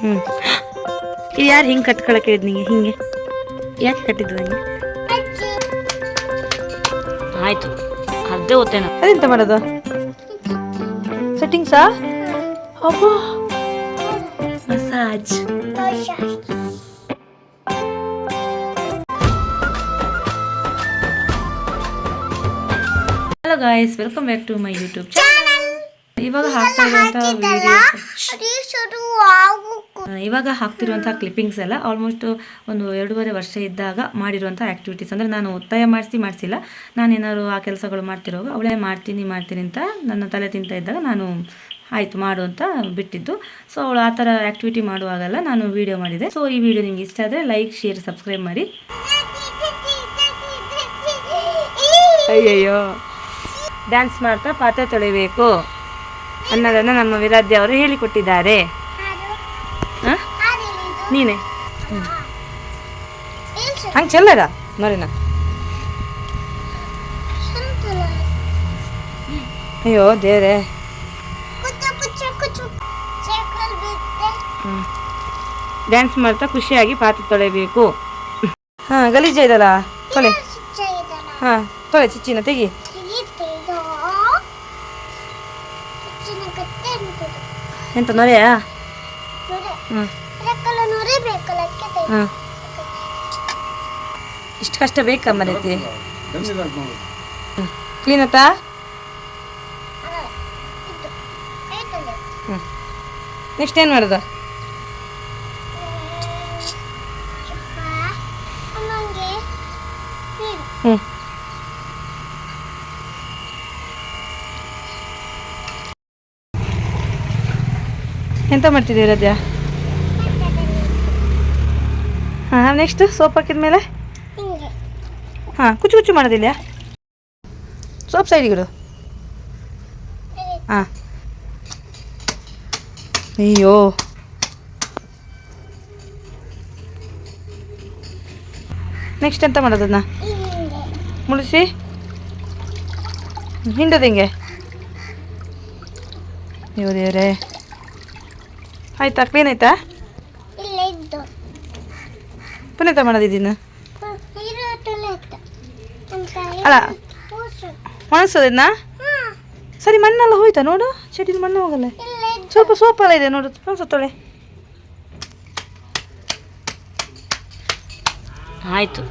ಹ್ಞೂ ಇದು ಯಾರು ಹಿಂಗೆ ಕಟ್ಕೊಳಕ್ಕೆ ಹೇಳಿದ್ ನಿಂಗೆ? ಹಿಂಗೆ. ಯಾಕೆ ಕಟ್ಟಿದ್ದು ನನಗೆ ಆಯಿತು. ಅರ್ಧೇ ಓದ್ತೇನೆ ಅದೆಂತ ಮಾಡೋದು? ಸೆಟ್ಟಿಂಗ್ಸಾ ಅಬ್ಬಾ. Massage hello guys welcome back to my YouTube channel ಇವಾಗ ಹಾಕ್ತಾ ಇರುವಂತಹ ವಿಡಿಯೋ ಇವಾಗ ಹಾಕ್ತಿರುವಂಥ ಕ್ಲಿಪ್ಪಿಂಗ್ಸ್ ಎಲ್ಲ ಆಲ್ಮೋಸ್ಟ್ ಒಂದು ಎರಡೂವರೆ ವರ್ಷ ಇದ್ದಾಗ ಮಾಡಿರುವಂಥ ಆ್ಯಕ್ಟಿವಿಟೀಸ್ ಅಂದರೆ ನಾನು ಒತ್ತಾಯ ಮಾಡಿಸಿ ಮಾಡಿಸಿಲ್ಲ. ನಾನೇನಾದ್ರು ಆ ಕೆಲಸಗಳು ಮಾಡ್ತಿರೋವಾಗ ಅವಳೇ ಮಾಡ್ತೀನಿ ಮಾಡ್ತೀನಿ ಅಂತ ನನ್ನ ತಲೆ ತಿಂತ ಇದ್ದಾಗ ನಾನು ಆಯಿತು ಮಾಡು ಅಂತ ಬಿಟ್ಟಿದ್ದು. ಸೊ ಅವಳು ಆ ಥರ ಆ್ಯಕ್ಟಿವಿಟಿ ಮಾಡುವಾಗೆಲ್ಲ ನಾನು ವೀಡಿಯೋ ಮಾಡಿದೆ. ಸೊ ಈ ವಿಡಿಯೋ ನಿಮ್ಗೆ ಇಷ್ಟ ಆದರೆ ಲೈಕ್ ಶೇರ್ ಸಬ್ಸ್ಕ್ರೈಬ್ ಮಾಡಿ. ಅಯ್ಯಯ್ಯೋ. ಡ್ಯಾನ್ಸ್ ಮಾಡ್ತಾ ಪಾತ್ರೆ ತೊಳಿಬೇಕು ಅನ್ನೋದನ್ನು ನಮ್ಮ ವಿರಾಧ್ಯ ಅವರು ಹೇಳಿಕೊಟ್ಟಿದ್ದಾರೆ? ನೀನೆ? ಹಂಗೆ ಚೆಲ್ಲದ ನೋರಿನ ಅಯ್ಯೋ, ದೇವ್ರೆ. ಡ್ಯಾನ್ಸ್ ಮಾಡ್ತಾ ಖುಷಿಯಾಗಿ ಪಾತ್ರೆ ತೊಳೆಯಬೇಕು. ಹಾಂ, ಗಲೀಜ ಇದಲ್ಲ? ತೊಳೆ. ಹಾಂ, ತೊಳೆ ಚಿಚ್ಚಿನ, ತೆಗಿ. ಎಂತ ನೊರೆಯಾ ಇಷ್ಟು ಕಷ್ಟ ಬೇಕಾ ಮನೆತಿ ಕ್ಲೀನ್ ಆತಾ ನೆಕ್ಸ್ಟ್ ಏನು ಮಾಡೋದು? ಹ್ಞೂ ಎಂತ ಮಾಡ್ತಿದ್ದೀವಿ ರದ್ಯಾ ಹಾಂ ನೆಕ್ಸ್ಟ್ ಸೋಪ್ ಹಾಕಿದ ಮೇಲೆ? ಹಾಂ ಕುಚ್ಚು ಕುಚ್ಚು ಮಾಡೋದಿಲ್ಲ ಸೋಪ್ ಸೈಡಿಗಿಡು ಹಾಂ. ಅಯ್ಯೋ. ನೆಕ್ಸ್ಟ್ ಎಂತ ಮಾಡೋದನ್ನ ಮುಳಿಸಿ? ಹಿಂಡೋದು ಹಿಂಗೆ. ಇವರೇ ದೇವ್ರೆ. ಆಯ್ತಾ ಕ್ಲೀನ್ ಆಯ್ತಾ? ಇಲ್ಲ ಇದ್ದು ಪುನಃ ಮಾಡೋದಿದ್ದೀನ ಅಲ್ಲ ಒಣಗ್ಸೋದನ್ನ ಸರಿ ಮಣ್ಣೆಲ್ಲ ಹೋಯ್ತಾ ನೋಡು. ಚಟಿಲಿ ಮಣ್ಣು ಹೋಗಲ್ಲ. ಸ್ವಲ್ಪ ಸೋಪೆಲ್ಲ ಇದೆ ನೋಡು ಒಣಸತ್ತೊಳೆ ಆಯಿತು.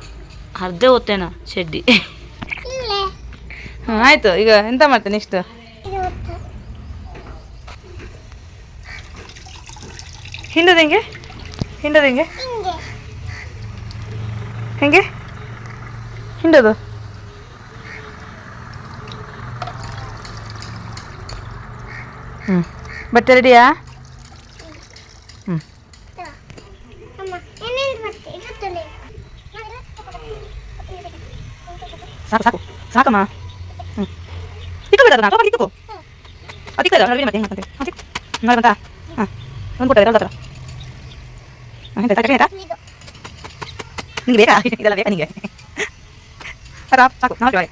ಅರ್ಧ ಓದ್ತೇನ ಚಡ್ಡಿ ಹಾಂ ಆಯಿತು. ಈಗ ಎಂತ ಮಾಡ್ತೇನೆ ನೆಕ್ಸ್ಟ್ ಹಿಂಡದ ಹೆಂಗೆ? ಹಿಂಡದ ಹೆಂಗೆ? ಹಿಂಗೆ? ಹೆಂಗೆ ಹಿಂಡೋದು ಹ್ಞೂ ಬಟ್ಟೆ ರೆಡಿಯಾ ಹ್ಞೂ ಅಮ್ಮ ಏನೇನು ಮತ್ತೆ ಇರುತ್ತಲ್ಲ ಸಾಕು ಸಾಕು. ಸಾಕಮ್ಮ. ಹ್ಞೂ ತಿಕ್ಕಬೇಡ ಅದನ್ನ. ಸ್ವಲ್ಪ ತಿಕ್ಕು ಅದು ತಿಕ್ಕದ ನೋಡಿ ಮತ್ತೆ ಹೆಂಗೆ. ಹಾಂ ತಿಕ್ಕು ನೋಡಿ ಬಂತಾ ಹಾಂ ಒಂದು ಕೊಟ್ಟರೆ ಹತ್ರ. ಹಾಂ ಎಂತ ಚಟ್ನಿ ಆಯ್ತಾ? ಇದು ನಿಂಗೆ ಬೇಕಾ ಇದೆಲ್ಲ ಬೇಕಾ ನಿಂಗೆ ಸಾಕು ಸಾಕು ನಾವು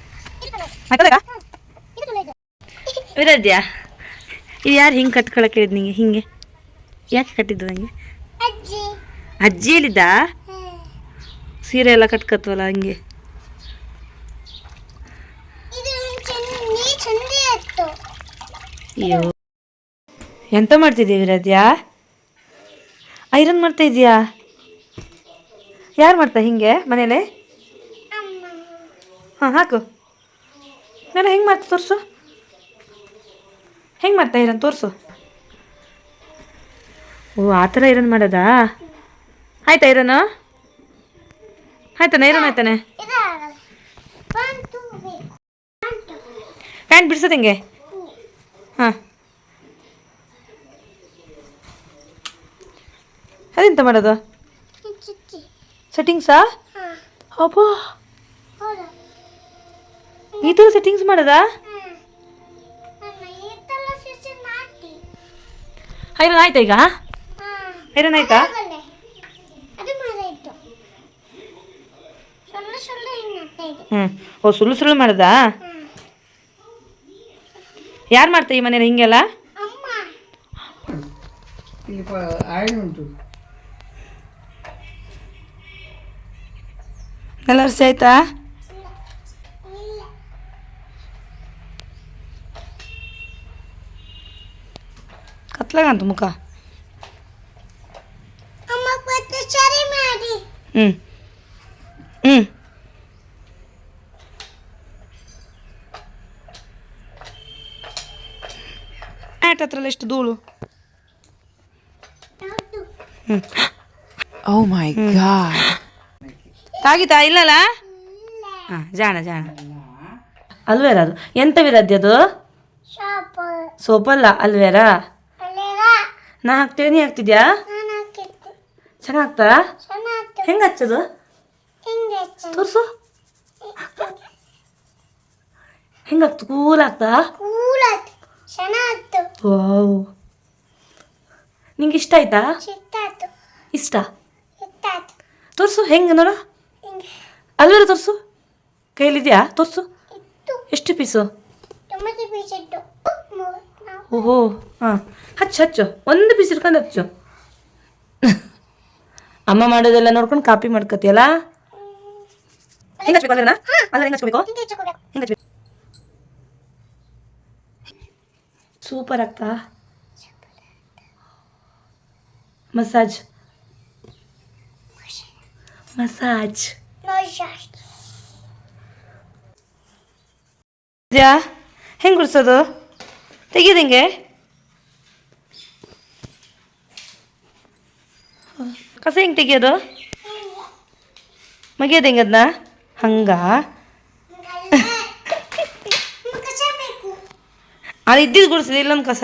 ಇರುತ್ತಲ್ಲ ಆಯ್ತಾ ಬೇಕಾ ವಿರಾದ್ಯಾ ಇದು ಯಾರು ಹಿಂಗೆ ಕಟ್ಕೊಳಕ್ಕೆ ಹೇಳಿದ್ ನಿಂಗೆ ಹಿಂಗೆ ಯಾಕೆ ಕಟ್ಟಿದ್ದು ನನಗೆ ಅಜ್ಜಿ ಅಜ್ಜಿ ಹೇಳಿದ್ದ ಸೀರೆ ಎಲ್ಲ ಕಟ್ಕತ್ವಲ್ಲ ಹಂಗೆ ಇದು ಚೆನ್ನಿ ಚಂದಿ ಇತ್ತು ಅಯ್ಯೋ. ಎಂತ ಮಾಡ್ತಿದ್ದೀವಿ ವಿರಾದ್ಯಾ? ಐರನ್ ಮಾಡ್ತಾ ಇದೀಯಾ? ಯಾರು ಮಾಡ್ತಾ ಹಿಂಗೆ ಮನೇಲೆ? ಹಾಂ ಹಾಕು. ನಾನು ಹೆಂಗೆ ಮಾಡ್ತಾ ತೋರಿಸು. ಹೆಂಗೆ ಮಾಡ್ತಾ ಇರೋನ್ ತೋರಿಸು. ಓ ಆ ಥರ ಐರನ್ ಮಾಡೋದಾ? ಆಯ್ತಾ ಐರನು ಆಯ್ತಾನೆ ಐರನ್ ಆಯ್ತಾನೆ. ಪ್ಯಾಂಟ್ ಬಿಡ್ಸೋದು ಹೆಂಗೆ ಹಾಂ. ಅದೆಂತ ಮಾಡೋದು? ಸೆಟ್ಟಿಂಗ್ಸಾ ಅಬ್ಬಾ. ಈ ಥರ ಸೆಟ್ಟಿಂಗ್ಸ್ ಮಾಡೋದಾ? ಐರನ್ ಆಯ್ತಾ ಈಗ? ಐರನ್ ಆಯ್ತಾ? ಹ್ಞೂ ಓ ಸುಳ್ಳು ಸುಳ್ಳು ಮಾಡೋದಾ? ಯಾರು ಮಾಡ್ತಾ ಈ ಮನೇಲಿ ಹಿಂಗೆಲ್ಲ? ಅಮ್ಮ. ಇಲ್ಲಿ ಉಂಟು. ಎಲ್ಲ ವರ್ಷ ಆಯ್ತಾ ಇಲ್ಲ ಕತ್ಲಾಗಂತ ಮುಖ. ಹ್ಞೂ ಹ್ಞೂ ಆಟ ಹತ್ರಲ್ಲ ಎಷ್ಟು ಧೂಳು? ಹ್ಞೂ ಓ ಮೈ god. ತಾಗಿತಾ ಇಲ್ಲಲ್ಲ? ಹಾಂ ಜಾಣ ಜಾಣ. ಅಲ್ವೇರ ಅದು? ಎಂತ ವಿರದ್ದೆ ಅದು? ಸೋಪಲ್ಲ ಅಲ್ವೇರ? ನಾ ಹಾಕ್ತೇವೆ ನೀ ಹಾಕ್ತಿದ್ಯಾ? ನಾನು ಹೆಂಗ ಹೆಂಗೆ ಹಚ್ಚೋದು? ಹಿಂಗೆ ತೋರಿಸು. ಹೆಂಗೆ ಆಗ್ತು ಕೂಲ್ ಆಗ್ತಾ ವಾವ್. ನಿಂಗೆ ಇಷ್ಟ ಆಯ್ತಾ? ಇಷ್ಟ ತೋರ್ಸು ತೋರಿಸು ಹೆಂಗೆ ನೋಡ. ಅಲ್ವೇರ ತೋರಿಸು? ಕೈಲಿದೆಯಾ ತೋರಿಸು. ಎಷ್ಟು ಪೀಸು? ಓಹೋ. ಹಾಂ ಹಚ್ಚು ಹಚ್ಚು. ಒಂದು ಪೀಸ್ ಇಟ್ಕೊಂಡು ಹಚ್ಚು. ಅಮ್ಮ ಮಾಡೋದೆಲ್ಲ ನೋಡ್ಕೊಂಡು ಕಾಪಿ ಮಾಡ್ಕೋತಿಯಲ್ಲ? ಹೆಂಗೆ ಹಚ್ಬೇಕು ಅಲ್ಲೇನಾ ಅಲ್ಲ ಹೆಂಗೆ ಹಚ್ಕೋಬೇಕು ಹಿಂಗೆ ಹಚ್ಕೋಬೇಕು ಹೆಂಗೆ ಹಚ್ಬೇಕು ಸೂಪರ್ ಆಗ್ತಾ? ಮಸಾಜ್. ಮಸಾಜ್. ನೋಜಾಸ್ ಯಾ ಹೆಂಗೆ ಗುಡ್ಸೋದು? ಹೆಂಗೆ? ಕಸ ಹೆಂಗೆ ತೆಗಿಯೋದು? ಮಗಿಯೋದು ಹೆಂಗೆ ಅದನ್ನ ಹಂಗ? ಅದು ಇದ್ದಿದ್ದು ಗುಡಿಸಿದೆ ಇಲ್ಲೊಂದು ಕಸ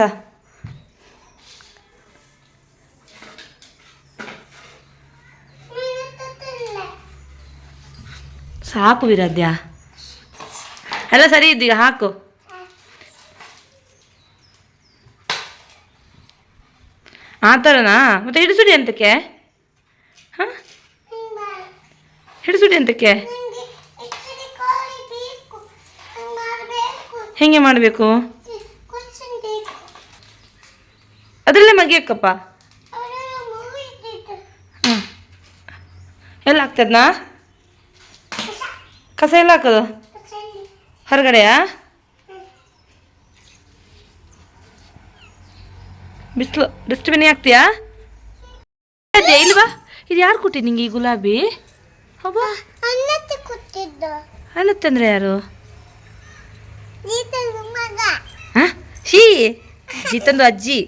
ನೀನು ತತ್ತಿಲ್ಲ ಸಾಕು ವಿರಾಧ್ಯ ಎಲ್ಲ ಸರಿ ಇದ್ದೀಗ ಹಾಕು. ಆ ಥರನಾ ಮತ್ತೆ ಹಿಡಿಸುಡಿ ಅಂತಕ್ಕೆ? ಹಾಂ? ಹಿಡಿಸುಡಿ ಅಂತಕ್ಕೆ? ಹಂಗೆ ಮಾಡಬೇಕು? ಅದರಲ್ಲೇ ಮಗಿಯಕ್ಕಪ್ಪ. ಎಲ್ಲ ಆಗ್ತದನಾ ಕಸ ಎಲ್ಲ ಹಾಕೋದು? ಹೊರಗಡೆಯ? ಬಿಸಿಲು ಡಸ್ಟ್ಬಿನ್ ಹಾಕ್ತೀಯಾ? ಇಲ್ವಾ ಇದು ಯಾರು ಕೊಟ್ಟಿ ನಿಂಗೆ ಈ ಗುಲಾಬಿ? ಹಬ್ಬ ಅನ್ನತ್ತಂದ್ರೆ ಯಾರು? ಶೀ. ಜೀತಂದು ಅಜ್ಜಿ.